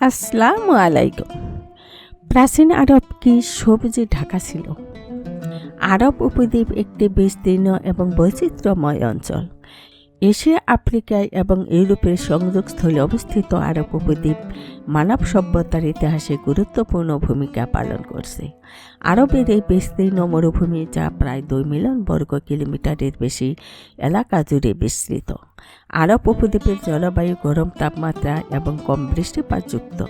আসসালামু আলাইকুম। প্রাচীন আরব কি সবুজে ঢাকা ছিল? আরব উপদ্বীপ একটি বিস্তীর্ণ এবং বৈচিত্র্যময় অঞ্চল। এশিয়া আফ্রিকায় এবং ইউরোপের সংযোগস্থলে অবস্থিত আরব উপদ্বীপ মানব সভ্যতার ইতিহাসে গুরুত্বপূর্ণ ভূমিকা পালন করছে। আরবের এই বিস্তীর্ণ মরুভূমি যা প্রায় দুই মিলিয়ন বর্গ কিলোমিটারের বেশি এলাকা জুড়ে বিস্তৃত। আরব উপদ্বীপের জলবায়ু, গরম তাপমাত্রা এবং কম বৃষ্টিপাতযুক্ত।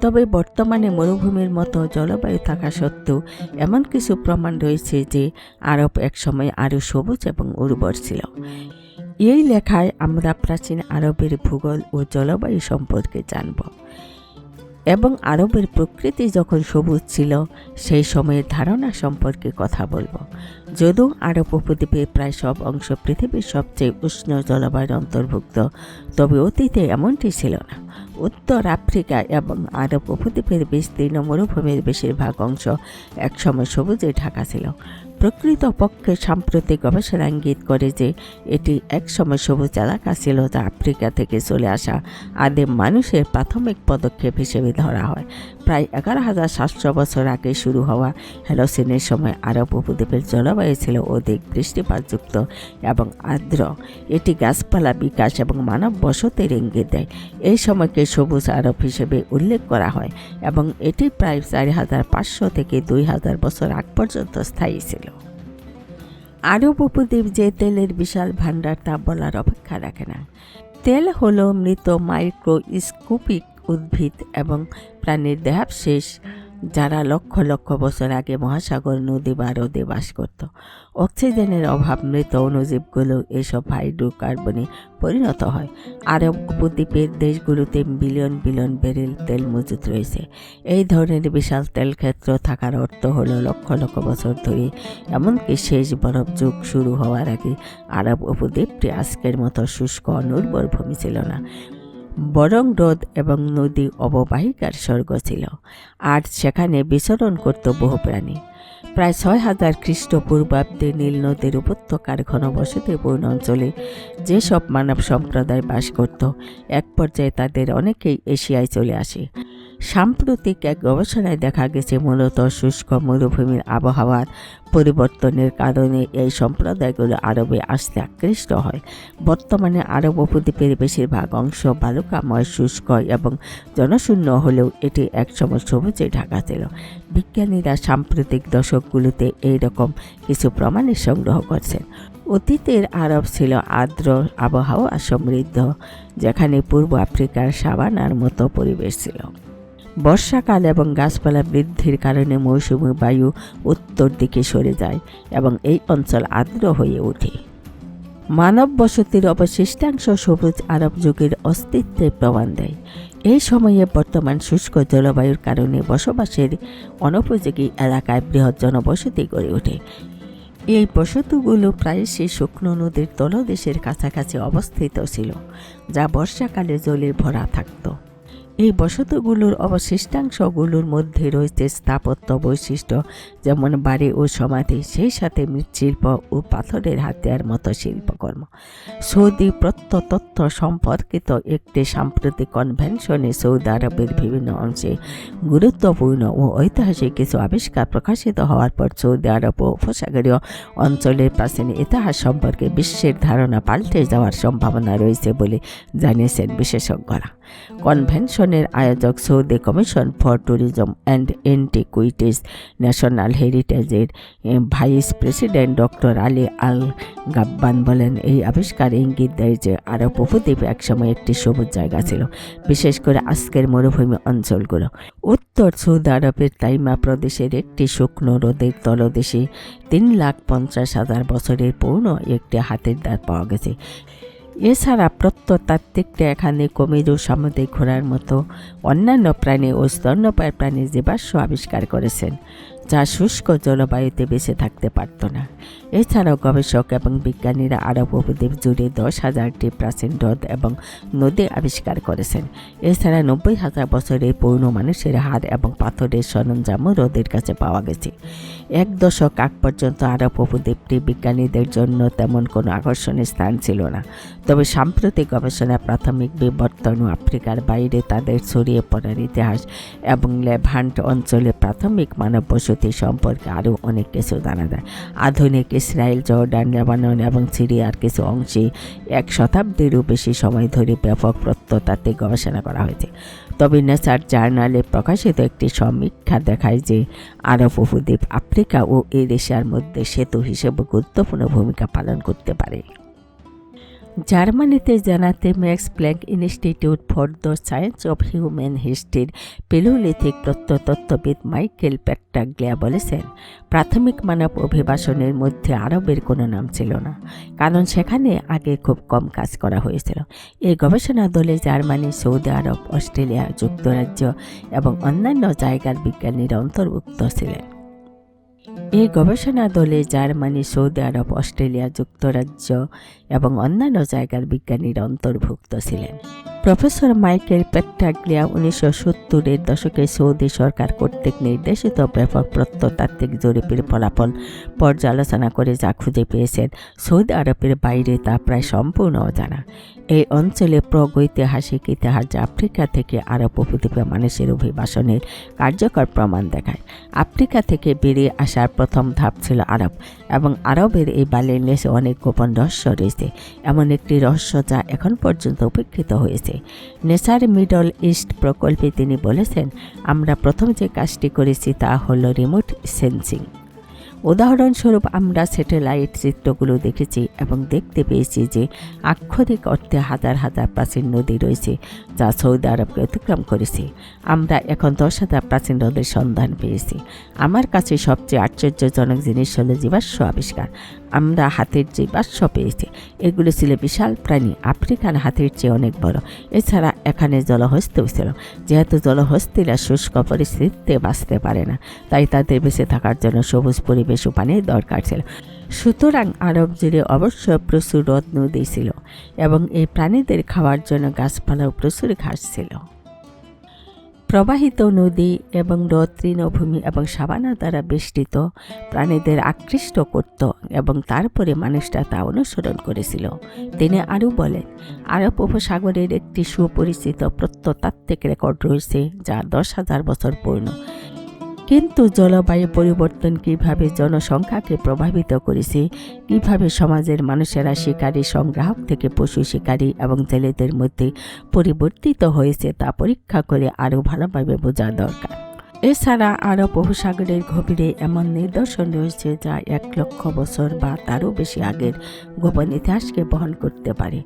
তবে বর্তমানে মরুভূমির মতো জলবায়ু থাকা সত্ত্বেও এমন কিছু প্রমাণ রয়েছে যে আরব একসময় আরও সবুজ এবং উর্বর ছিল। এই লেখায় আমরা প্রাচীন আরবের ভূগোল ও জলবায়ু সম্পর্কে জানব। এবং আরবের প্রকৃতি যখন সবুজ ছিল, সেই সময়ের ধারণা সম্পর্কে কথা বলব। যদিও আরব উপদ্বীপের প্রায় সব অংশ পৃথিবীর সবচেয়ে উষ্ণ জলবায়ুর অন্তর্ভুক্ত, তবে অতীতে এমনটি ছিল না। উত্তর আফ্রিকা এবং আরব উপদ্বীপের বিস্তীর্ণ মরুভূমির বেশিরভাগ অংশ একসময় সবুজে ঢাকা ছিল। প্রকৃতপক্ষে সাম্প্রতিক গবেষণা ইঙ্গিত করে যে এটি একসময় সবুজ এলাকা ছিল যা আফ্রিকা থেকে চলে আসা আদিম মানুষের প্রাথমিক পদক্ষেপ হিসেবে ধরা হয়। প্রায় এগারো হাজার সাতশো বছর আগে শুরু হওয়া হ্যালোসিনের সময় আরব উপদ্বীপের জলবায়ু ছিল অধিক বৃষ্টিপাতযুক্ত এবং আর্দ্র। এটি গাছপালা বিকাশ এবং মানব বসতির ইঙ্গিত দেয়। এই সময়কে সবুজ আরব হিসেবে উল্লেখ করা হয় এবং এটি প্রায় চারি হাজার পাঁচশো থেকে দুই হাজার বছর আগ পর্যন্ত স্থায়ী ছিল। আরব উপদ্বীপ যে তেলের বিশাল ভাণ্ডার তা বলার অপেক্ষা রাখে না। তেল হলো মৃত মাইক্রোস্কোপিক উদ্ভিদ এবং প্রাণীর দেহাবশেষ যারা লক্ষ লক্ষ বছর আগে মহাসাগর নদী বা হ্রদে বাস করত। অক্সিজেনের অভাব মৃত অণুজীবগুলো এসব হাইড্রোকার্বনে পরিণত হয়। আরব উপদ্বীপের দেশগুলোতে বিলিয়ন বিলিয়ন বেরিল তেল মজুত রয়েছে। এই ধরনের বিশাল তেল ক্ষেত্র থাকার অর্থ হলো লক্ষ লক্ষ বছর ধরে এমনকি শেষ বরফ যুগ শুরু হওয়ার আগে আরব উপদ্বীপটি আজকের মতো শুষ্ক অনুর্বর ভূমি ছিল না। বরং হ্রদ এবং নদী অববাহিকার স্বর্গ ছিল, আর সেখানে বিচরণ করত বহু প্রাণী। প্রায় ছয় হাজার খ্রিস্টপূর্বাব্দে নীল নদীর উপত্যকার ঘনবসতিপূর্ণ অঞ্চলে যেসব মানব সম্প্রদায় বাস করত, এক পর্যায়ে তাদের অনেকেই এশিয়ায় চলে আসে। সাম্প্রতিক এক গবেষণায় দেখা গেছে মূলত শুষ্ক মরুভূমির আবহাওয়ার পরিবর্তনের কারণে এই সম্প্রদায়গুলো আরবে আসতে আকৃষ্ট হয়। বর্তমানে আরব উপদ্বীপের বেশিরভাগ অংশ বালুকাময়, শুষ্ক এবং জনশূন্য হলেও এটি একসময় সবুজে ঢাকা ছিল। বিজ্ঞানীরা সাম্প্রতিক দশকগুলোতে এই রকম কিছু প্রমাণের সংগ্রহ করছেন। অতীতের আরব ছিল আর্দ্র আবহাওয়া সমৃদ্ধ, যেখানে পূর্ব আফ্রিকার সাবানার মতো পরিবেশ ছিল। বর্ষাকাল এবং গাছপালা বৃদ্ধির কারণে মৌসুমী বায়ু উত্তর দিকে সরে যায় এবং এই অঞ্চল আর্দ্র হয়ে ওঠে। মানব বসতির অবশিষ্টাংশ সবুজ আরব যুগের অস্তিত্বের প্রমাণ দেয়। এই সময়ে বর্তমান শুষ্ক জলবায়ুর কারণে বসবাসের অনুপযোগী এলাকায় বৃহৎ জনবসতি গড়ে ওঠে। এই বসতিগুলো প্রায়শই শুকনো নদীর তলদেশের কাছাকাছি অবস্থিত ছিল, যা বর্ষাকালে জলে ভরা থাকতো। এই বসতগুলোর অবশিষ্টাংশগুলোর মধ্যে রয়েছে স্থাপত্য বৈশিষ্ট্য, যেমন বাড়ি ও সমাধি, সেই সাথে মৃৎশিল্প ও পাথরের হাতিয়ার মতো শিল্পকর্ম। সৌদি প্রত্নতত্ত্ব সম্পর্কিত একটি সাম্প্রতিক কনভেনশনে সৌদি আরবের বিভিন্ন অংশে গুরুত্বপূর্ণ ও ঐতিহাসিক কিছু আবিষ্কার প্রকাশিত হওয়ার পর সৌদি আরব ও উপসাগরীয় অঞ্চলের প্রাচীন ইতিহাস সম্পর্কে বিশ্বের ধারণা পাল্টে যাওয়ার সম্ভাবনা রয়েছে বলে জানিয়েছেন বিশেষজ্ঞরা। কনভেনশনের আয়োজক Saudi commission for tourism and antiquities national হেরিটেজের vice president doctor Ali Al Ghabban বলেন, এই আবিষ্কার ইঙ্গিত দেয় যে আরব উপদ্বীপ একসময় একটি সবুজ জায়গা ছিল, বিশেষ করে আজকের মরুভূমি অঞ্চলগুলো। উত্তর সৌদি আরবের তাইমা প্রদেশের একটি শুকনো রোদের তলদেশে তিন লাখ পঞ্চাশ হাজার বছরের পূর্ণ একটি হাতের দাঁত পাওয়া গেছে। এছাড়া প্রত্নতাত্ত্বিকরা এখানে কুমির ও সামুদ্রিক ঘোড়ার মতো অন্যান্য প্রাণী ও স্তন্যপায় প্রাণীর জীবাশ্ম আবিষ্কার করেছেন। যা শুষ্ক জলবায়ুতে বেঁচে থাকতে পারত না। এছাড়াও গবেষক এবং বিজ্ঞানীরা আরব উপদ্বীপ জুড়ে দশ হাজারটি প্রাচীন হ্রদ এবং নদী আবিষ্কার করেছেন। এছাড়া নব্বই হাজার বছরের পূর্ণ মানুষের হাড় এবং পাথরের সরঞ্জামও হ্রদের কাছে পাওয়া গেছে। এক দশক আগ পর্যন্ত আরব উপদ্বীপটি বিজ্ঞানীদের জন্য তেমন কোনো আকর্ষণের স্থান ছিল না। তবে সাম্প্রতিক গবেষণা প্রাথমিক বিবর্তন ও আফ্রিকার বাইরে তাদের ছড়িয়ে পড়ার ইতিহাস এবং লেভান্ট অঞ্চলে প্রাথমিক মানব বসতি সম্পর্কে আরও অনেক কিছু জানা যায়। আধুনিক ইসরায়েল, জর্ডান, লেবানন এবং সিরিয়ার কিছু অংশে এক শতাব্দীরও বেশি সময় ধরে ব্যাপক প্রত্নতাত্ত্বিক গবেষণা করা হয়েছে। তবে নেচার জার্নালে প্রকাশিত একটি সমীক্ষা দেখায় যে আরব উপদ্বীপ আফ্রিকা ও এশিয়ার মধ্যে সেতু হিসেবে গুরুত্বপূর্ণ ভূমিকা পালন করতে পারে। জার্মানিতে জানাতে Max Planck Institute for the Science of Human হিস্ট্রির পেলোলিথিক প্রত্নতত্ত্ববিদ মাইকেল প্যাট্টাগ্লিয়া বলেছেন প্রাথমিক মানব অভিবাসনের মধ্যে আরবের কোনো নাম ছিল না, কারণ সেখানে আগে খুব কম কাজ করা হয়েছিল। এই গবেষণা দলে জার্মানি, সৌদি আরব, অস্ট্রেলিয়া, যুক্তরাজ্য এবং অন্যান্য জায়গার বিজ্ঞানীরা অন্তর্ভুক্ত ছিলেন। এই গবেষণা দলে জার্মানি, সৌদি আরব, অস্ট্রেলিয়া, যুক্তরাজ্য এবং অন্যান্য জায়গার বিজ্ঞানীরা অন্তর্ভুক্ত ছিলেন। প্রফেসর মাইকেল পেট্টাগ্লিয়া উনিশশো সত্তরের দশকে সৌদি সরকার কর্তৃক নির্দেশিত ব্যাপক প্রত্নতাত্ত্বিক জরিপের ফলাফল পর্যালোচনা করে যা খুঁজে পেয়েছেন সৌদি আরবের বাইরে তা প্রায় সম্পূর্ণ অজানা। এই অঞ্চলে প্রগৈতিহাসিক ইতিহাস আফ্রিকা থেকে আরব উপদ্বীপে মানুষের অভিবাসনের কার্যকর প্রমাণ দেখায়। আফ্রিকা থেকে বেরিয়ে আসার প্রথম ধাপ ছিল আরব এবং আরবের এই বালির নেশে অনেক গোপন রহস্য রয়েছে। এমন একটি রহস্য যা এখন পর্যন্ত উপেক্ষিত হয়েছে। নেশার মিডল ইস্ট প্রকল্পে তিনি বলেছেন, আমরা প্রথম যে কাজটি করেছি তা হলো রিমোট সেন্সিং। উদাহরণস্বরূপ আমরা স্যাটেলাইট চিত্রগুলো দেখেছি এবং দেখতে পেয়েছি যে আক্ষরিক অর্থে হাজার হাজার প্রাচীন নদী রয়েছে যা সৌদি আরবকে অতিক্রম করেছে। আমরা এখন দশ হাজার প্রাচীন নদের সন্ধান পেয়েছি। আমার কাছে সবচেয়ে আশ্চর্যজনক জিনিস হলো জীবাশ্ম আবিষ্কার। আমরা হাতের যে জীবাশ্ম পেয়েছি। এগুলো ছিল বিশাল প্রাণী। আফ্রিকান হাতির চেয়ে অনেক বড়। এছাড়া এখানে জলহস্তিও ছিল। যেহেতু জলহস্তিরা শুষ্ক পরিস্থিতিতে বাঁচতে পারে না, তাই তাদের বেঁচে থাকার জন্য সবুজ পরিবেশ ও পানির দরকার ছিল। সুতরাং আরব জুড়ে অবশ্য প্রচুর হ্রদ নদী ছিল এবং এই প্রাণীদের খাওয়ার জন্য গাছপালাও প্রচুর ঘাস ছিল। প্রবাহিত নদী এবং হ্রদ তৃণভূমি এবং সাবানা দ্বারা বেষ্টিত প্রাণীদের আকৃষ্ট করত এবং তারপরে মানুষরা তা অনুসরণ করেছিল। তিনি আরও বলেন, আরব উপসাগরের একটি সুপরিচিত প্রত্নতাত্ত্বিক রেকর্ড রয়েছে যা দশ হাজার বছর পূর্ণ। কিন্তু জলবায়ু পরিবর্তন কীভাবে জনসংখ্যাকে প্রভাবিত করেছে, কীভাবে সমাজের মানুষেরা শিকারী, সংগ্রাহক থেকে পশু শিকারী এবং জেলেদের মধ্যে পরিবর্তিত হয়েছে তা পরীক্ষা করে আরও ভালোভাবে বোঝা দরকার। এছাড়া আরব উপসাগরের গভীরে এমন নিদর্শন রয়েছে যা এক লক্ষ বছর বা তারও বেশি আগের গোপন ইতিহাসকে বহন করতে পারে।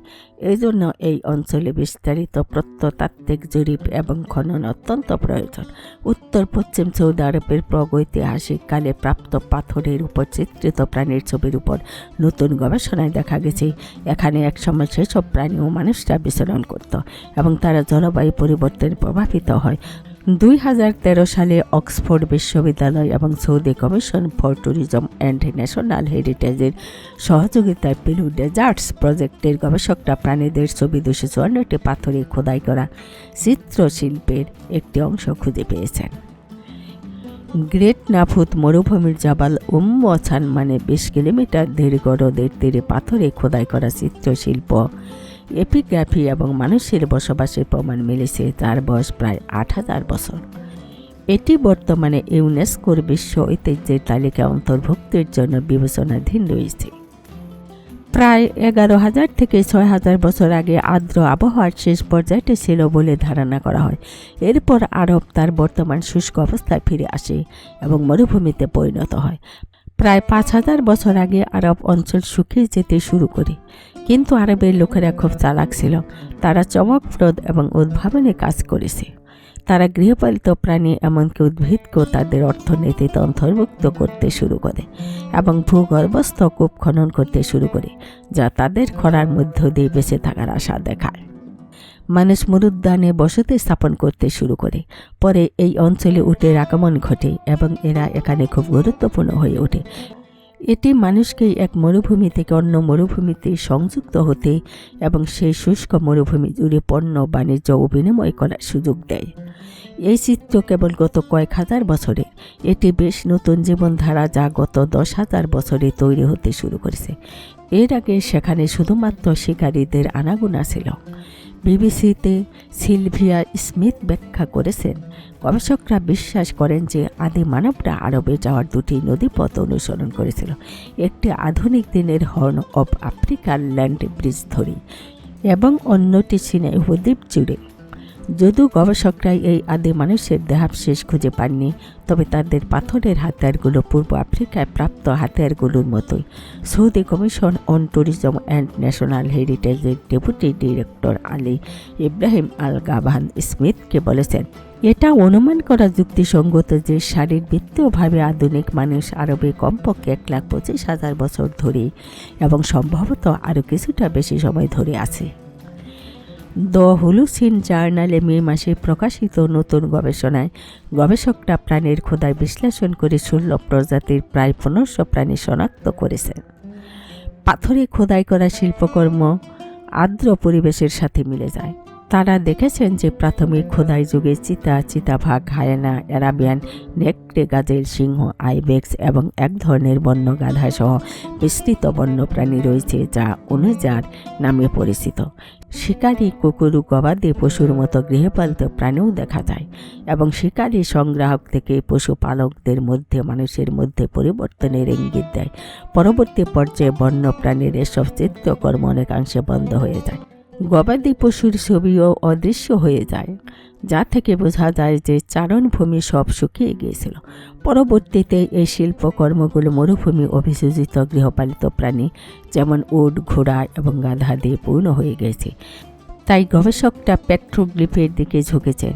এই জন্য এই অঞ্চলে বিস্তারিত প্রত্নতাত্ত্বিক জরিপ এবং খনন অত্যন্ত প্রয়োজন। উত্তর, পশ্চিম, সৌদি আরবের প্রাগৈতিহাসিক কালে প্রাপ্ত পাথরের উপর চিত্রিত প্রাণীর ছবির উপর নতুন গবেষণায় দেখা গেছে, এখানে একসময় সেসব প্রাণী ও মানুষরা বিচরণ করত এবং তারা জলবায়ু পরিবর্তনে প্রভাবিত হয়। দুই হাজার তেরো সালে অক্সফোর্ড বিশ্ববিদ্যালয় এবং Saudi commission for tourism and national হেরিটেজের সহযোগিতায় পিলু ডেজার্টস প্রজেক্টের গবেষকরা প্রাণীদের ছবি দুশো চুয়ান্নটি পাথরে খোদাই করা চিত্রশিল্পের একটি অংশ খুঁজে পেয়েছেন। গ্রেট নাফুত মরুভূমির জাবাল উম্মছান মানে বিশ কিলোমিটার দীর্ঘ হ্রদের তীরে পাথরে খোদাই করা চিত্রশিল্প। এপিগ্রাফি এবং মানুষের বসবাসের প্রমাণ মিলেছে তার বয়স প্রায় আট হাজার বছর। এটি বর্তমানে ইউনেস্কোর বিশ্ব ঐতিহ্যের তালিকা অন্তর্ভুক্তির জন্য বিবেচনাধীন রয়েছে। প্রায় এগারো হাজার থেকে ছয় হাজার বছর আগে আর্দ্র আবহাওয়ার শেষ পর্যায়টি ছিল বলে ধারণা করা হয়। এরপর আরব তার বর্তমান শুষ্ক অবস্থায় ফিরে আসে এবং মরুভূমিতে পরিণত হয়। প্রায় পাঁচ হাজার বছর আগে আরব অঞ্চল শুকিয়ে যেতে শুরু করে। কিন্তু আরবের লোকেরা খুব চালাক ছিল। তারা চমকপ্রদ এবং উদ্ভাবনে কাজ করেছে। তারা গৃহপালিত প্রাণী এমনকি উদ্ভিদকেও তাদের অর্থনীতিতে অন্তর্ভুক্ত করতে শুরু করে এবং ভূগর্ভস্থ কূপ খনন করতে শুরু করে, যা তাদের খরার মধ্য দিয়ে বেঁচে থাকার আশা দেখায়। মানুষ মরুদ্যানে বসতি স্থাপন করতে শুরু করে। পরে এই অঞ্চলে উটের আগমন ঘটে এবং এরা এখানে খুব গুরুত্বপূর্ণ হয়ে ওঠে। এটি মানুষকে এক মরুভূমি থেকে অন্য মরুভূমিতে সংযুক্ত হতে এবং সেই শুষ্ক মরুভূমি জুড়ে পণ্য বাণিজ্য ও বিনিময় করার সুযোগ দেয়। এই চিত্র কেবল গত কয়েক হাজার বছরে, এটি বেশ নতুন জীবনধারা যা গত দশ হাজার বছরে তৈরি হতে শুরু করেছে। এর আগে সেখানে শুধুমাত্র শিকারীদের আনাগোনা ছিল। বিবিসিতে সিলভিয়া স্মিথ ব্যাখ্যা করেছেন। গবেষকরা বিশ্বাস করেন যে আদি মানবরা আরবে যাওয়ার দুটি নদীপথ অনুসরণ করেছিল। একটি আধুনিক দিনের হর্ন অব আফ্রিকার ল্যান্ড ব্রিজ ধরে এবং অন্যটি সিনাই উপদ্বীপ জুড়ে। যদিও গবেষকরা এই আদি মানুষের দেহাবশেষ খুঁজে পাননি, তবে তাদের পাথরের হাতিয়ারগুলো পূর্ব আফ্রিকায় প্রাপ্ত হাতিয়ারগুলোর মতোই। Saudi commission on tourism and national হেরিটেজের deputy director Ali Ibrahim Al Ghaban স্মিথকে বলেছেন, এটা অনুমান করা যুক্তিসঙ্গত যে শারীরবৃত্তীয়ভাবে আধুনিক মানুষ আরবে কমপক্ষে এক লাখ পঁচিশ হাজার বছর ধরে এবং সম্ভবত আরও কিছুটা বেশি সময় ধরে আছে। দ্য হুলুসিন জার্নালে মে মাসে প্রকাশিত নতুন গবেষণায় গবেষকরা প্রাণীর খোদায় বিশ্লেষণ করে ষোলো প্রজাতির প্রায় পনেরোশো প্রাণী শনাক্ত করেছেন পাথরে খোদাই করা শিল্পকর্ম আর্দ্র পরিবেশের সাথে মিলে যায়। তারা দেখেছেন যে প্রাথমিক খোদাই যুগে চিতা চিতাভাগ হায়না, অ্যারাবিয়ান নেকড়ে গাজের সিংহ, আইবেক্স এবং এক ধরনের বন্য গাধা সহ বিস্তৃত বন্যপ্রাণী রয়েছে যা অনুজার নামে পরিচিত। শিকারী কুকুর গবাদি পশুর মতো গৃহপালিত প্রাণীও দেখা যায় এবং শিকারী সংগ্রাহক থেকে পশুপালকদের মধ্যে মানুষের মধ্যে পরিবর্তনের ইঙ্গিত দেয়। পরবর্তী পর্যায়ে বন্য প্রাণীর এসব চিত্রকর্ম অনেকাংশে বন্ধ হয়ে যায়। গবাদি পশুর ছবিও অদৃশ্য হয়ে যায়, যা থেকে বোঝা যায় যে চারণভূমি সব শুকিয়ে গিয়েছিল। পরবর্তীতে এই শিল্পকর্মগুলো মরুভূমি অভিযোজিত গৃহপালিত প্রাণী যেমন উট, ঘোড়া এবং গাধা দিয়ে পূর্ণ হয়ে গেছে। তাই গবেষকরা পেট্রোগ্লিফের দিকে ঝুঁকেছেন,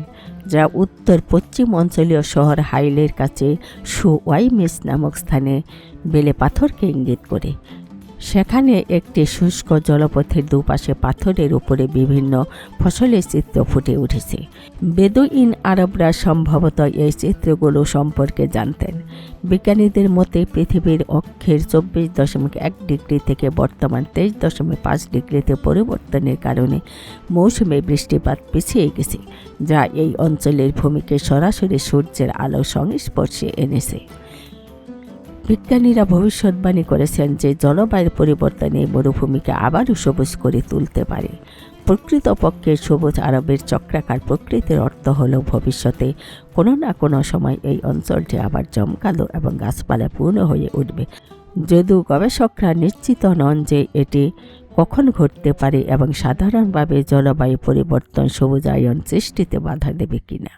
যা উত্তর পশ্চিম অঞ্চলীয় শহর হাইলের কাছে সুওয়াইমিস নামক স্থানে বেলে পাথরকে ইঙ্গিত করে। সেখানে একটি শুষ্ক জলপথের দুপাশে পাথরের উপরে বিভিন্ন ফসলের চিত্র ফুটে উঠেছে। বেদুইন আরবরা সম্ভবত এই চিত্রগুলো সম্পর্কে জানতেন। বিজ্ঞানীদের মতে পৃথিবীর অক্ষের চব্বিশ দশমিক এক ডিগ্রি থেকে বর্তমান তেইশ দশমিক পাঁচ ডিগ্রিতে পরিবর্তনের কারণে মৌসুমে বৃষ্টিপাত পিছিয়ে গেছে, যা এই অঞ্চলের ভূমিকে সরাসরি সূর্যের আলো সংস্পর্শে এনেছে। বিজ্ঞানীরা ভবিষ্যৎবাণী করেছেন যে জলবায়ুর পরিবর্তনে মরুভূমিকে আবারও সবুজ করে তুলতে পারে। প্রকৃতপক্ষে সবুজ আরবের চক্রাকার প্রকৃতির অর্থ হল ভবিষ্যতে কোনো না কোনো সময় এই অঞ্চলটি আবার জমকালো এবং গাছপালা পূর্ণ হয়ে উঠবে। যদিও গবেষকরা নিশ্চিত নন যে এটি কখন ঘটতে পারে এবং সাধারণভাবে জলবায়ু পরিবর্তন সবুজায়ন সৃষ্টিতে বাধা দেবে কিনা।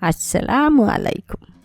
আসসালামু আলাইকুম।